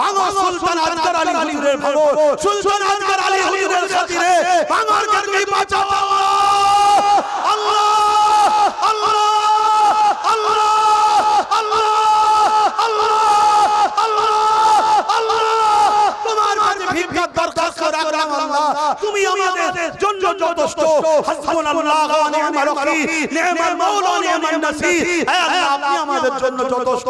ভাঙো সুলতান আজকার আলী হুজুরের ভাঙো সুলতান আজকার আলী হুজুরের খাতিরে ভাঙার কারণে বাঁচাও আল্লাহ আল্লাহ আল্লাহ আল্লাহ আল্লাহ আল্লাহ আল্লাহ তোমার কাছে ভিক্ষার দরখাস্ত রাখলাম আল্লাহ তুমি আমাদের জন্য যথেষ্ট। হাসবুনাল্লাহ ওয়া নি'মাল ওয়াকিল নি'মাল মাওলা ওয়া নি'মান নাসির হে আল্লাহ আপনি আমাদের জন্য যথেষ্ট।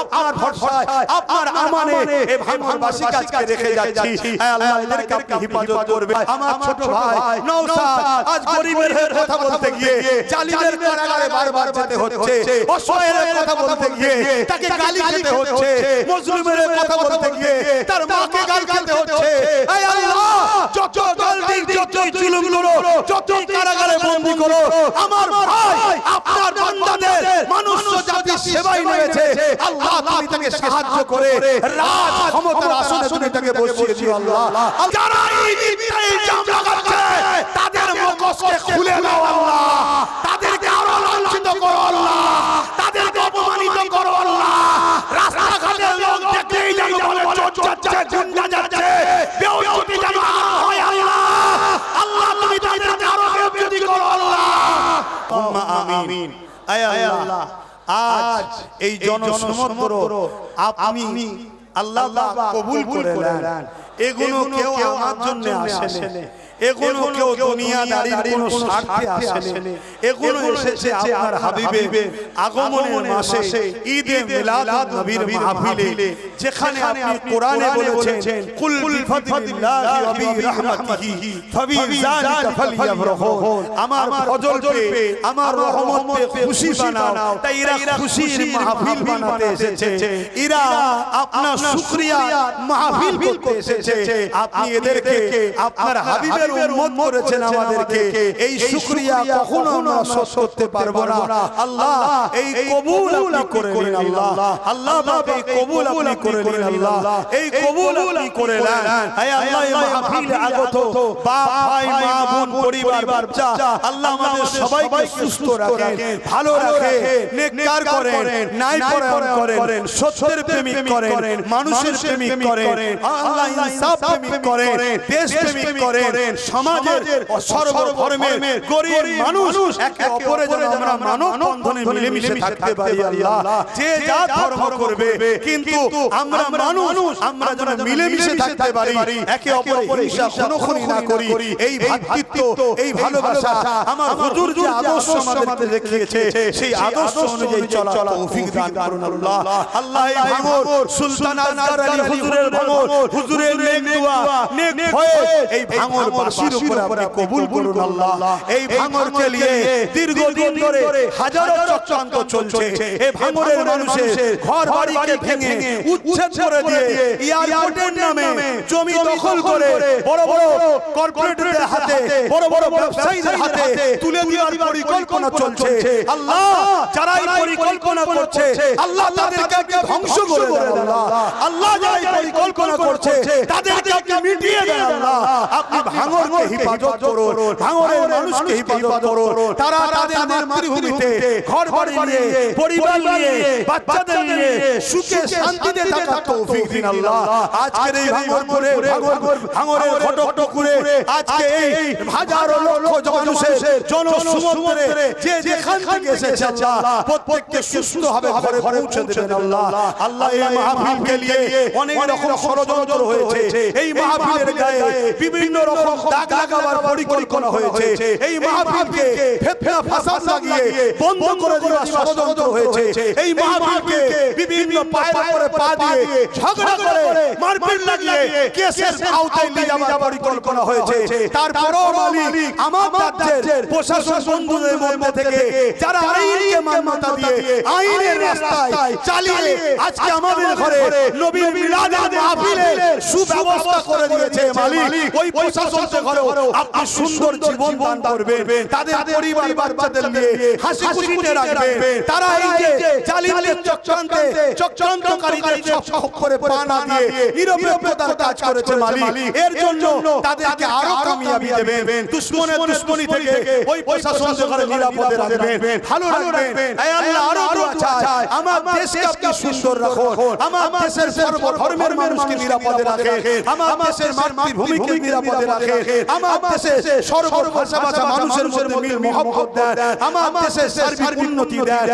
আপনার ভরসায় আপনার আমানে এই ভাঙরবাসী কাজকে রেখে যাচ্ছি। হে আল্লাহ এদেরকে আপনি হেফাজত করবেন। আমার ছোট ভাই নওশাদ আজ গরিবের হয়ে কথা বলতে গিয়ে জালিমের কারাগারে বারবার যেতে হচ্ছে। অসহায়ের কথা বলতে গিয়ে তাকে গালি খেতে হচ্ছে। মজলুমের কথা বলতে গিয়ে তার মাকে গাল খেতে হচ্ছে এই আল্লাহ যত জুলুম করো যত কারাগারে বন্দী করো আমার ভাই আপনার বান্দাদের মানুষ জাতির সেবায় নেমেছে। আল্লাহ তুমি তাকে সাহায্য করে রাজ ক্ষমতার আসনে তুমি তাকে বসিয়ে দিও আল্লাহ। যারা এই ইলজাম লাগাচ্ছে তাদের খুলে দাও আল্লাহ। তাদেরকে আরও লাঞ্ছিত করো আল্লাহ তাদেরকে অপমানিত করো আল্লাহ রাস্তাঘাটের লোক দেখলেই যেন বলে চোর যাচ্ছে গুন্ডা যাচ্ছে বেউজুতি যেন আর হয় আল্লাহ আল্লাহ তুমি তাদেরকে আরও বেউজুতি করো আল্লাহ আম্মা আমিন। আল্লাহ। আজ এই জনসমুদ্র আপনি আল্লাহ কবুল করে এগুলো কেউ আমার জন্য আসেনি। এগুলো কেউ দুনিয়াদারির কোনো স্বার্থে আসেনি। এগুলো এসেছে আপনার হাবিবের আগমনের মাসে ঈদে মিলাদ নবীর মাহফিলে যেখানে আপনি কোরআনে বলেছেন কুল বিফাদিল্লাহি ওয়া বিরহমাতিহি ফাবিযালিকা ফালইফরাহুন আমার ফজল পে আমার রহমত পে খুশি বানাও তাই এরা খুশির মাহফিল বানাতে এসেছে। এরা আপনার শুকরিয়া মাহফিল করতে এসেছে। আপনি এদেরকে আপনার হাবিবের উম্মত করেছেন আমাদেরকে। এই শুকরিয়া কখনো আমরা শোধ করতে পারব না। আল্লাহ এই কবুল আপনি করে নিন আল্লাহ। আল্লাহ। বাপ এই কবুল আপনি করে নিন আল্লাহ। এই কবুল আপনি করে নেন হে আল্লাহ এই মাহফিলে আগত। বাপ ভাই বোন পরিবার বাচ্চা আল্লাহ আমাদের সবাইকে সুস্থ রাখেন ভালো রাখেন নেককার করেন নাই পরায়ণ করেন সত্যের প্রেমিক করেন মানুষের প্রেমিক করেন আল্লাহ ইনসাফ প্রেমিক করেন দেশ প্রেমিক করেন সমাজের সর্বধর্মের গরিব মানুষ একে অপরে যেন আমরা মানব বন্ধনে মিলেমিশে থাকতে পারি আল্লাহ। যে যা ধর্ম করবে কিন্তু আমরা মানুষ আমরা যেন মিলেমিশে থাকতে পারি একে অপরের হিংসা না করি এই ভ্রাতৃত্ব এই ভালোবাসা আমার হুজুর যে আদর্শ আমাদের দেখিয়েছে সেই আদর্শ অনুযায়ী চলা তৌফিক দান করুন আল্লাহ। আল্লাহ। এই ভাঙর সুলতান আজকার আলী হুজুরের ভাঙর হুজুরের নেক দোয়া নেক হয়ে এই ভাঙর বাসির উপরে আপনি কবুল করুন আল্লাহ। এই ভাঙরকে নিয়ে দীর্ঘদিন ধরে হাজারো চক্রান্ত চলছে। এই ভাঙরের মানুষের ঘর বাড়িকে ভেঙে উচ্ছেদ করে দিয়ে এয়ারপোর্টের নামে জমি দখল করে বড় বড় কর্পোরেটদের হাতে বড় বড় ব্যবসায়ীদের হাতে তুলে দেওয়ার পরিকল্পনা চলছে। আল্লাহ যারা এই পরিকল্পনা করছে আল্লাহ তাদেরকে ধ্বংস করে দেন আল্লাহ। আল্লাহ। যারা এই পরিকল্পনা করছে তাদেরকে আপনি মিটিয়ে দেন আল্লাহ। আপনি ভাঙরকে হেফাজত করুন ভাঙরের মানুষকে হেফাজত করুন তারা তাদের মাতৃভূমিতে ঘর বাড়ি নিয়ে পরিবার নিয়ে বাচ্চাদের নিয়ে সুখে শান্তিতে থাকার তৌফিক দিন আল্লাহ। আজকের এই ভাঙরপুরে ভাঙর ভাঙরের ঘটকটুকুরে আজকে এই হাজারো লক্ষ মানুষের জনসমুদ্রে যে যেখান থেকে এসেছে আল্লাহ প্রত্যেককে সুস্থ হবে ঘরে ঘরে পৌঁছে দেবেন আল্লাহ। আল্লাহ। এই মাহফিলকে নিয়ে অনেক রকম ষড়যন্ত্র হয়েছে। এই মাহফিলের গায়ে বিভিন্ন রকম দাগ লাগাবার পরিকল্পনা হয়েছে। এই মাহফিলকে ফেতনা ফাসাদ লাগিয়ে বন্ধ করে দেওয়ার ষড়যন্ত্র হয়েছে। এই মাহফিলকে পায়ের উপরে পা দিয়ে ঝগড়া করে মারপিট লাগিয়ে কেসের আওতায় নিয়ে যাওয়ার পরিকল্পনা হয়েছে। তারপরও মালিক আমার রাজ্যের প্রশাসন বন্ধুদের মধ্যে থেকে যারা আইনকে মান্যতা দিয়ে আইনের রাস্তায় চালিয়ে আজকে আমাদের ঘরে নবীর মিলাদের মাহফিলের সুব্যবস্থা করে দিয়েছে মালিক। ওই প্রশাসনকে ঘরেও আপনি সুন্দর জীবন দান করবেন। তাদের পরিবার বাচ্চাদের নিয়ে হাসি খুশিতে রাখবেন। তারা এই যে জালিমদের চক্রান্তে চক্রান্তকারীদের চক্র করে পা না দিয়ে নিরপেক্ষতার কাজ করেছে মালিক। এর জন্য তাদেরকে আরও কামিয়াবি দেবেন। দুশ্মনের দুশ্মনী থেকে ওই প্রশাসনকে ঘরে নিরাপদে রাখবেন। ভালো রাখবেন। এই আল্লাহ আরও দোয়া চাই আমার দেশকে আপনি সুন্দর রাখুন। আমার দেশের সর্ব ধর্মের মানুষকে নিরাপদে রাখে। আমার দেশের মাতৃভূমিকে নিরাপদে রাখে। আমার দেশে সর্বভাষা ভাষা মানুষের মধ্যে মিল মহব্বত দেন আমার দেশে সার্বিক উন্নতি দেন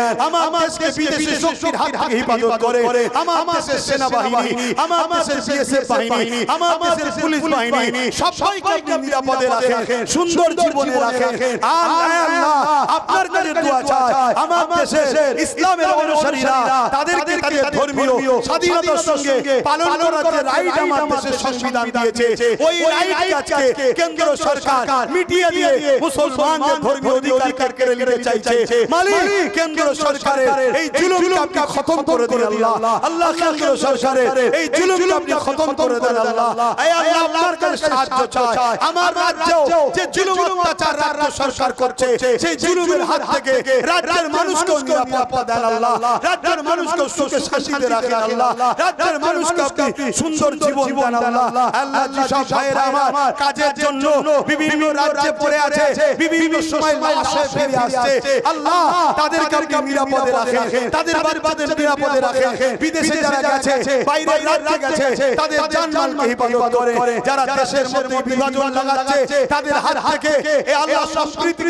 আমার দেশকে বিদেশি শক্তির হাত থেকে হেফাজত করে আমার দেশের সেনাবাহিনী আমার দেশের বিএসএফ বাহিনী আমার দেশের পুলিশ বাহিনী সবাইকে আপনি নিরাপদে রাখেন সুন্দর জীবনে রাখেন। আর আল্লাহ আপনার কাছে দোয়া চাই। আমার দেশে ইসলামের অনুসারীরা তাদেরকে তাদের ধর্মীয় স্বাধীনতার সঙ্গে পালন করার যে রাইট আমার দেশের সংবিধান দিয়েছে ওই রাইট আজকে কেন্দ্র সরকার মিটিয়ে দিয়ে মুসলমানদের ধর্মীয় অধিকার কেড়ে নিতে চাইছে। মালিক কেন্দ্র সরকারের এই জুলুমকে খতম করে দিন আল্লাহ আল্লাহ কেন্দ্র সরকারের এই জুলুমকে আপনি খতম করে দেন আল্লাহ। এই আল্লাহ আপনার কাছে সাহায্য চাই। আমার রাজ্যেও যে জুলুম অত্যাচার রাজ্য সরকার করছে সেই জুলুমের হাত থেকে রাজ্যের মানুষকে নিরাপত্তা দেন আল্লাহ। রাজ্যের মানুষকে সুখে শান্তিতে রাখেন আল্লাহ। রাজ্যের মানুষকে আপনি সুন্দর জীবন দেন আল্লাহ। আল্লাহ। যেসব ভাইয়েরা আমার কাজের জন্য বিভিন্ন রাজ্যে পড়ে আছে বিভিন্ন সময় লাশে ফিরে আসছে আল্লাহ তাদেরকে আপনি নিরাপদে রাখেন তাদের বাচ্চাদের নিরাপদে রাখেন বিদেশে যারা গেছে বাইরে রাজ্যে গেছে তাদের জানমালকে হেফাজত করে যারা দেশের মধ্যে বিভাজন লাগাচ্ছে তাদের হাত থেকে এ আল্লাহ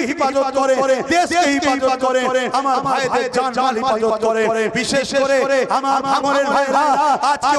হেফাজত করে দেশকে হেফাজত করে আমার ভাইদের জানমাল হেফাজত করে বিশেষ করে আমার ভাঙনের ভাইরা আজকে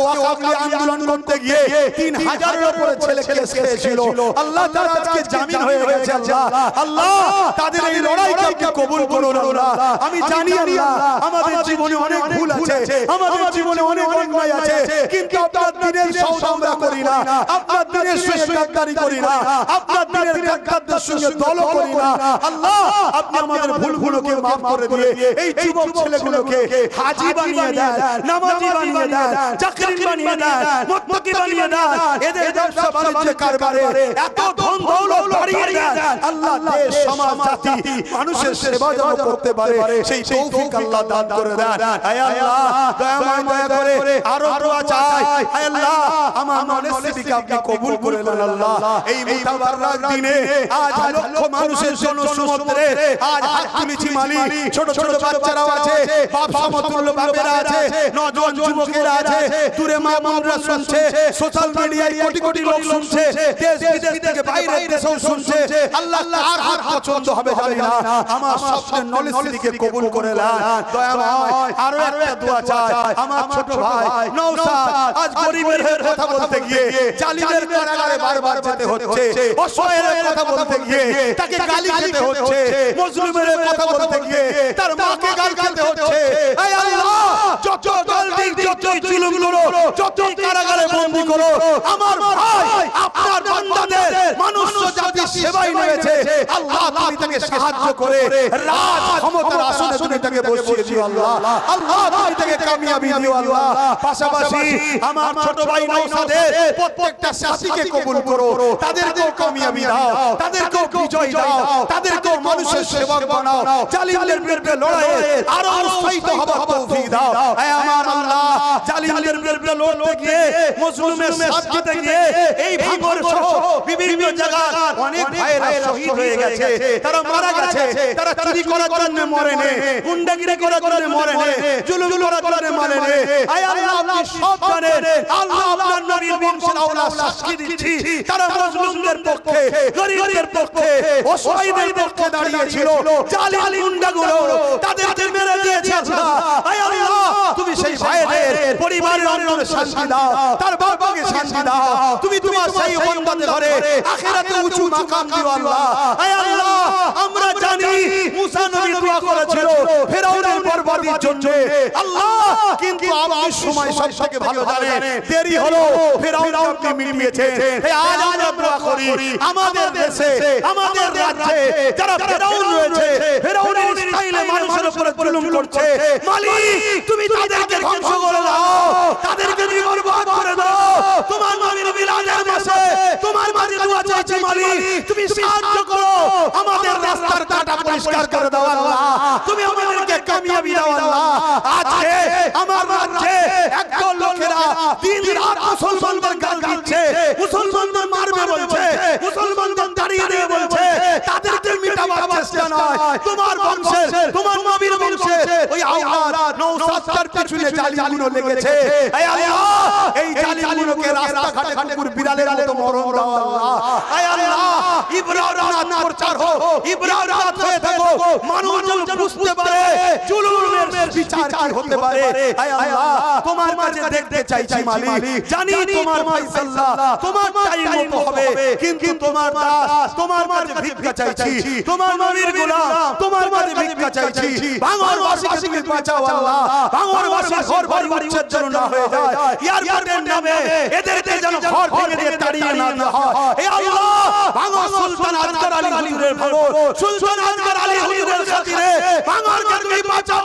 আন্দোলন করতে গিয়ে তিন হাজারের উপরে ছেলে কেস খেয়েছিল। আল্লাহ তারা আজকে জামিন হয়ে গেছে আল্লাহ। আল্লাহ। তাদের এই লড়াইকে আপনি কবুল করুন আল্লাহ। আমি জানি আল্লাহ। আমাদের জীবনে অনেক ভুল আছে আমাদের জীবনে অনেক অন্যায় আছে কিন্তু আপনার দিনের সৌদ আমরা করি না। আপনার দিনের শেষ গাদ্দারি করি না। আপনার দিনের গাদ্দারদের সঙ্গে দল করি না। আল্লাহ আপনি আমাদের ভুলগুলোকে মাফ করে দিয়ে এই যুবক ছেলেগুলোকে হাজি বানিয়ে দেন নামাজি বানিয়ে দেন চাকরি বানিয়ে দেন মুত্তাকি বানিয়ে দেন এদের ব্যবসা বাণিজ্য কারবারে এত ধন দৌলত বাড়িয়ে দেন। আল্লাহ দেশ সমাজ জাতি মানুষের সেবা যেন করতে পারে সেই তৌফিক আল্লাহ দান করে দেন আয় আল্লাহ দয়াময় দয়া করে আরও দোয়া চাই। আয় আল্লাহ আমার মনস্বিকে আপনি কবুল করে নেন আল্লাহ। এই মুতাবারক দিনে আজ লক্ষ মানুষের জন্য সমুদ্রে আজ হাত তুলেছি মালিক ছোট ছোট বাচ্চারাও আছে বাপ সমতুল্য বাপেরা আছে নজওয়ান যুবকেরা আছে দূরে মা বোনরা শুনছে সোশ্যাল মিডিয়ায় কোটি কোটি লোক শুনছে দেশ বিদেশ থেকে বাইরে দেশেও শুনছে আল্লাহ কার হাত পছন্দ হবে জানি না। আমার সবচেয়ে নলেজ দিকে কবুল করে নেন দয়াময় আরও একটা দোয়া চাই আমার ছোট ভাই নওশাদ আজ গরিবের কথা বলতে গিয়ে জালিমের কারাগারে বারবার যেতে হচ্ছে অসহায়ের কথা বলতে গিয়ে তাকে গালি খেতে হচ্ছে মজলুমের কথা বলতে গিয়ে তার মাকে গাল খেতে হচ্ছে আল্লাহ যত যত জুলুম করো যত কারাগারে বন্দী করো আমার ভাই আপনার বান্দাদের মানুষ জাতি সেবাই নেমেছে। আল্লাহ তুমি তাকে সাহায্য করে। রাজ ক্ষমতার আসনে তুমি তাকে বসিয়ে দিও আল্লাহ। আল্লাহ তুমি তাকে কামিয়াবি দিও আল্লাহ। পাশাপাশি আমার ছোট ভাই নওশাদের প্রত্যেকটা শাসিকে কবুল করো। তাদেরকেও কামিয়াবি দাও। তাদেরকেও বিজয় দাও। তাদেরকেও মানুষের সেবক বানাও। জালিমদের বিরুদ্ধে লড়াইয়ে আরও উৎসাহিত হবার তৌফিক দাও। হে আমার আল্লাহ। জালিমদের বিরুদ্ধে লড়তে গিয়ে মুসলিমের সাথ দিতে গিয়ে এই ভাঙর সহ বিভিন্ন জায়গায় অনেক ভাইয়েরা শহীদ হয়ে গেছে। তারা মারা গেছে। তারা চুরি করার জন্য মরে নে গুন্ডাগিরি করার জন্য মরে নে জুলুম করার জন্য মরে নে আয় আল্লাহ আপনি সব জানেন। আল্লাহ আপনার নবীর বংশের আওলাদ সাক্ষী দিচ্ছি। তারা মুসলিমদের পক্ষে গরিবদের পক্ষে অসহায়দের পক্ষে দাঁড়িয়েছিল। জালিম গুন্ডাগুলো তাদেরকে মেরে দিয়েছে আল্লাহ আয় আল্লাহ তুমি সেই ভাইদের পরিবারের অন্তরে শান্তি দাও তার বাবাকে শান্তি দাও তুমি তোমার সেই বান্দাদের ঘরে আখিরাতে উঁচু মাকাম দিও আল্লাহ। আয় আল্লাহ। আমরা জানি মুসা নবী দোয়া করেছিল ফেরাউনের বরবাদির জন্য। আল্লাহ কিন্তু আপনি সময় সব থেকে ভালো জানেন? দেরি হলো ফেরাউন আপনি মিলিয়েছে এই আজ আমরা দোয়া করি আমাদের দেশে আমাদের রাজ্যে যারা ফেরাউন রয়েছে ফেরাউনের স্টাইলে মানুষের উপরে জুলুম করছে। মালিক তুমি তাদেরকে ধ্বংস করে দাও তাদেরকে তুমি বরবাদ করে দাও তোমার নবীর মিলাদের মাসে তোমার মাঝে দোয়া চাইছে মালিক তুমি সাহায্য করো। আমাদের রাস্তার কাটা পরিষ্কার করে দাও আল্লাহ। তুমি আমাদেরকে কামিয়াবি দাও আল্লাহ। আজকে আমার রাজ্যে একদল লোকেরা দিন রাত মুসলমানদের গাল দিচ্ছে মুসলমানদের মারবে বলছে মুসলমানদের দাঁড়িয়ে দিয়ে বলছে তাদেরকে মিটাবার চেষ্টা নয় তোমার বংশের তোমার নবীর বংশের ওই আওলাদ নওশাদটার পিছনে জালিমগুলো লেগেছে। এই আল্লাহ এই জালিমগুলো এগুলোকে রাস্তাঘাটে কুকুর বিড়ালের মতো মরণ দাও। আল্লাহ আয় আল্লাহ ইব্রাহিম প্রচার হোক ইব্রাহিম হয়ে থাকো। মানুষ যেন বুঝতে পারে জুলুমের বিচার কি হতে পারে। আয় আল্লাহ তোমার কাছে দেখতে চাইছি মালিক। জানি তোমার ফাইসাল্লা তোমার চাই মতো হবে। কিন্তু তোমার দাস তোমার কাছে ভিক্ষা চাইছি তোমার নবীর গোলাম তোমার কাছে ভিক্ষা চাইছি। ভাঙর বাসীকে বাঁচাও আল্লাহ। ভাঙর বাসী ঘর বাড়ি উচ্ছেদ যেন না হয়ে যায়। এয়ারপোর্টের নামে এদেরকে যেন ঘর ভেঙে দিয়ে তাড়িয়ে না দেওয়া হয়। এ আল্লাহ! ভাঙর সুলতান আজকার আলী হুজুরের ভাঙর সুলতান আজকার আলী হুজুরের খাতিরে ভাঙর কাছে বাঁচাও।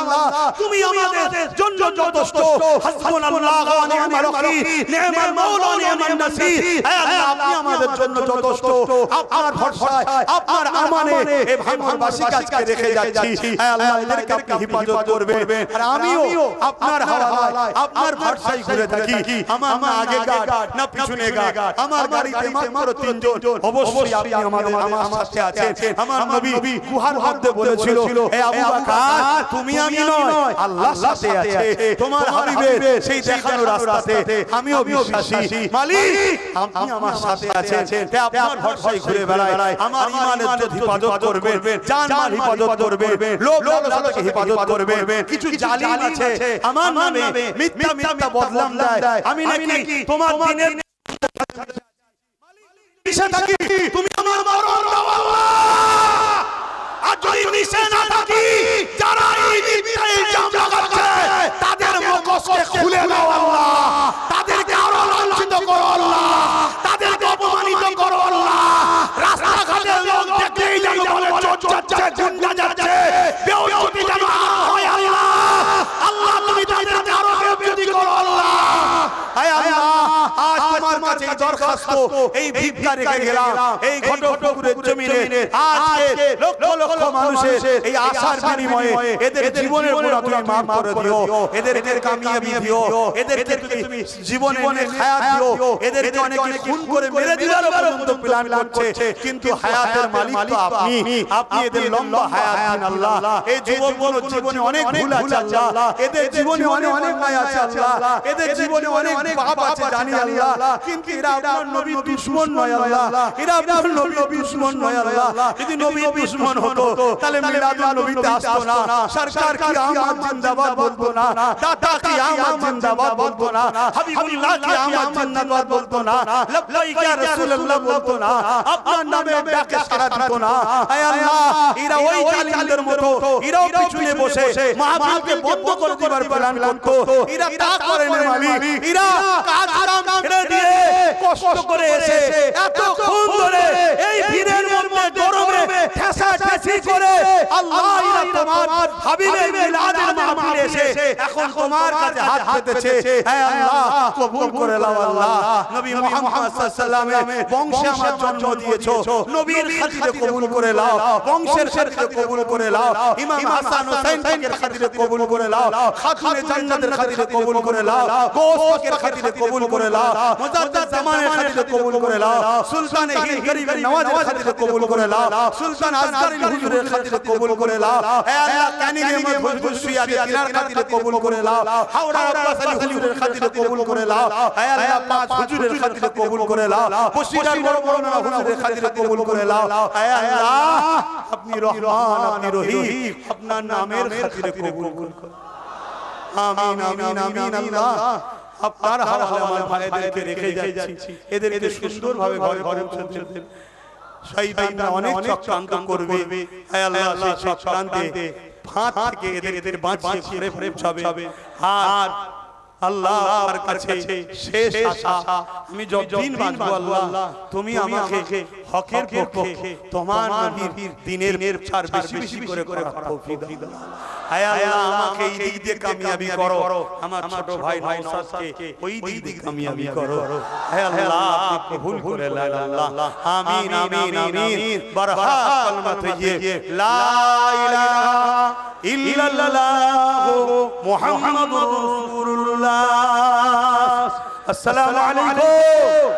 আল্লাহ তুমি আমাদের জন্য যথেষ্ট। হাসবুনাল্লাহ ওয়া নি'মাল ওয়াকিল নি'মাল মাওলা নি'মান নাসির হে আল্লাহ আপনি আমাদের জন্য যথেষ্ট। আপনার ভরসায় আপনার আমানে এই ভাঙরবাসীকে আজকে রেখে যাচ্ছি। হে আল্লাহ এদেরকে আপনি হেফাজত করবেন আর আমিও আপনার হাওয়ালায় আপনার ভরসায় ঘুরে থাকি। আমার না আগে গার্ড না পিছনে গার্ড। আমার গাড়িতে মাত্র তিনজন। অবশ্যই আপনি আমাদের আমার সাথে আছেন। আমার নবী গুহার মধ্যে বলেছিল হে আবু বকর তুমি আমি নয় আল্লাহ সাথে আছে। তোমার হাবিবের সেই দেখানো রাস্তাতে আমিও বিশ্বাসী। মালিক আপনি আমার সাথে আছেন। হে আপনার ভরসায় ঘুরে বেড়াই আমার ইমানের যদি হেফাজত করবেন জান মাল হেফাজত করবেন লোক লালসাকে হেফাজত করবেন। কিছু জালিম আছে। আমার নামে মিথ্যা মিথ্যা বদলাম দেয়। আমি নাকি তোমার দিনের তুমি আমার মরণ আল্লাহ। আর যদি মিশে না থাকি যারা এই মিথ্যা ইলজাম লাগাচ্ছে তাদের মুখোশকে খুলে দাও আল্লাহ তাদেরকে আরও লাঞ্ছিত করো আল্লাহ তাদেরকে অপমানিত করো আল্লাহ রাস্তাঘাটের লোক দেখলেই যেন বলে চোর যাচ্ছে গুন্ডা যাচ্ছে বেউতি যেন আর হয় আল্লাহ আল্লাহ তুমি তাদেরকে আরও বেউতি করো আল্লাহ আয় আল্লাহ আজ তোমার কাছে এই দরখাস্ত এই ভিক্ষা রেখে গেলাম এই ঘটপুকুরের জমিনে আজকে লক্ষ লক্ষ মানুষের এই আশার বিনিময়ে এদের জীবনের পুরো তুমি মাফ করে দিও এদেরকে কামিয়াবি দিও এদেরকে তুমি জীবনে হায়াত দিও এদেরকে অনেকে খুন করে মেরে দেওয়ার পর্যন্ত প্ল্যান করছে কিন্তু হায়াতের মালিক তো আপনি আপনি এদের লম্বা হায়াত দিন আল্লাহ এই যুবকগুলো জীবনে অনেক ভুল আছে আল্লাহ এদের জীবনে অনেক অনেক মায়া আছে আল্লাহ এদের জীবনে অনেক অনেক পাপ আছে জানি আল্লাহ কিন্তু এরা আপনার নবী দুশমন নয় আল্লাহ। এরা আপনার নবী দুশমন নয় আল্লাহ। যদি নবী দুশমন হতো তাহলে মিলাদুল নবীতে আসতো না। সরকার কি আমার জিন্দাবাদ বলতো না? দাদা কি আমার জিন্দাবাদ বলতো না। হাবিবুল্লাহ কি আমার জিন্দাবাদ বলতো না। লব্বাইক ইয়া রাসূলুল্লাহ বলতো না। আপনার নামে ডাকে সাড়া দিত না। আয় আল্লাহ এরা ওই জালিমদের মতো এরাও পিছনে বসে মাহফিলকে বন্ধ করে দিবার প্ল্যান করতো এরা তা করে না মালিক এরা কাজ কাম ছেড়ে দিয়ে কষ্ট করে এসে এত খুন ধরে এই ভিড়ের মধ্যে গরমে ঠেসা ঠেসি করে আল্লাহ তোমার হাবিবের মিলাদের মাহফিলে এসে এখন তোমার কাছে হাত পেতেছে। হে আল্লাহ কবুল করে নাও আল্লাহ। নবী মুহাম্মদ সাল্লাল্লাহু আলাইহি বংশে আমার জন্ম দিয়েছ। নবীর খাতিরে কবুল করে নাও বংশের খাতিরে কবুল করে নাও ইমাম হাসান হোসেন পাকের খাতিরে কবুল করে নাও খাতুনে জান্নাতের খাতিরে কবুল করে নাও গোস পাকের খাতিরে কবুল করে নাও মুজাদ্দাদ জামানের খাতিরে কবুল করে নাও সুলতান হিন্দ গরিবের নওয়াজের খাতিরে কবুল করে নাও সুলতান আজগারিল হুজুরের খাতিরে কবুল করে নাও হে আল্লাহ কানি নেমত হুজুর সুয়াদি তিনার খাতিরে কবুল করে নাও হাওড়া আব্বাস আলী হুজুরের খাতিরে কবুল করে নাও হে আল্লাহ পাঁচ হুজুরের খাতিরে কবুল করে নাও বসিরার বড় বড় না হুজুরের খাতিরে কবুল করে নাও হে আল্লাহ আপনি রহমান আপনি রহিম। আপনার নামের খাতিরে কবুল করুন আমিন আমিন আমিন আল্লাহ। আপনার হাওয়ালে আমার ভাইদেরকে রেখে যাচ্ছি। এদেরকে সুন্দরভাবে ঘরে ঘরে পৌঁছে দেন শয়তানরা অনেক চক্রান্ত করবে। হে আল্লাহ সেই চক্রান্তে ফাঁদ থেকে এদের এদের বাঁচিয়ে ঘুরে ঘুরে পৌঁছাবে আর আল্লাহর কাছে শেষ আশা। আমি যতদিন বাঁচবো আল্লাহ তুমি আমাকে হকের পক্ষে তোমার নবীর দিনের চার বেশি বেশি করে করার তৌফিক দাও। হায় আল্লাহ আমাকে এই দিক দিয়ে কামিয়াবি করো। আমার ছোট ভাই নওশাদকে ওই দিক দিয়ে কামিয়াবি করো। আল্লাহ আপনি কবুল করে নেন আল্লাহ। আমিন আমিন আমিন বারহা কলমা তৈয়ব লা ইলাহা ইল্লাল্লাহ মুহাম্মাদুর রাসূলুল্লাহ। আসসালামু আলাইকুম।